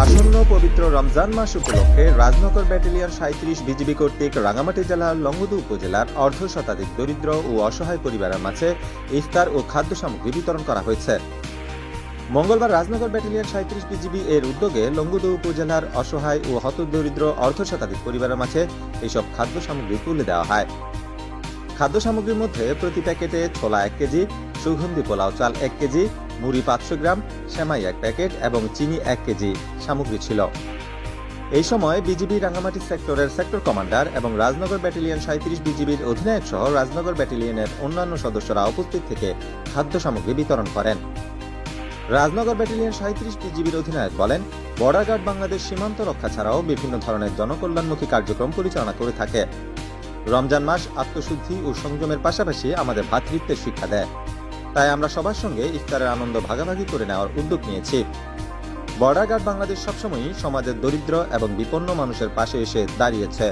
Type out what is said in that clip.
আসন্ন পবিত্র রমজান মাস উপলক্ষে রাজনগর ব্যাটালিয়ন সাঁত্রিশ বিজিবি কর্তৃক রাঙামাটি জেলার লংগদু উপজেলার অর্ধ শতাধিক দরিদ্র ও অসহায় পরিবারের মাঝে ইফতার ও খাদ্য সামগ্রী বিতরণ করা হয়েছে। মঙ্গলবার রাজনগর ব্যাটালিয়ন সাঁত্রিশ বিজিবি এর উদ্যোগে লংগদু উপজেলার অসহায় ও হতদরিদ্র অর্ধ শতাধিক পরিবারের মাঝে এইসব খাদ্য সামগ্রী তুলে দেওয়া হয়। খাদ্য সামগ্রীর মধ্যে প্রতি প্যাকেটে ছোলা এক কেজি, সুগন্ধি পোলাও চাল এক কেজি মুড়ি পাঁচশো গ্রাম, সেমাই এক প্যাকেট এবং চিনি এক কেজি সামগ্রী ছিল। এই সময় বিজিবি রাঙ্গামাটি সেক্টরের সেক্টর কমান্ডার এবং রাজনগর ব্যাটালিয়ন সাঁত্রিশ বিজিবির অধিনায়ক সহ রাজনগর ব্যাটালিয়নের অন্যান্য সদস্যরা উপস্থিত থেকে খাদ্য সামগ্রী বিতরণ করেন। রাজনগর ব্যাটালিয়ন সাঁত্রিশ বিজিবির অধিনায়ক বলেন, বর্ডার গার্ড বাংলাদেশ সীমান্ত রক্ষা ছাড়াও বিভিন্ন ধরনের জনকল্যাণমুখী কার্যক্রম পরিচালনা করে থাকে। রমজান মাস আত্মশুদ্ধি ও সংযমের পাশাপাশি আমাদের ভ্রাতৃত্বের শিক্ষা দেয়। তাই আমরা সবার সঙ্গে ইফতারের আনন্দ ভাগাভাগি করে নেওয়ার উদ্যোগ নিয়েছি। বর্ডার গার্ড বাংলাদেশ সবসময়ই সমাজের দরিদ্র এবং বিপন্ন মানুষের পাশে এসে দাঁড়িয়েছে।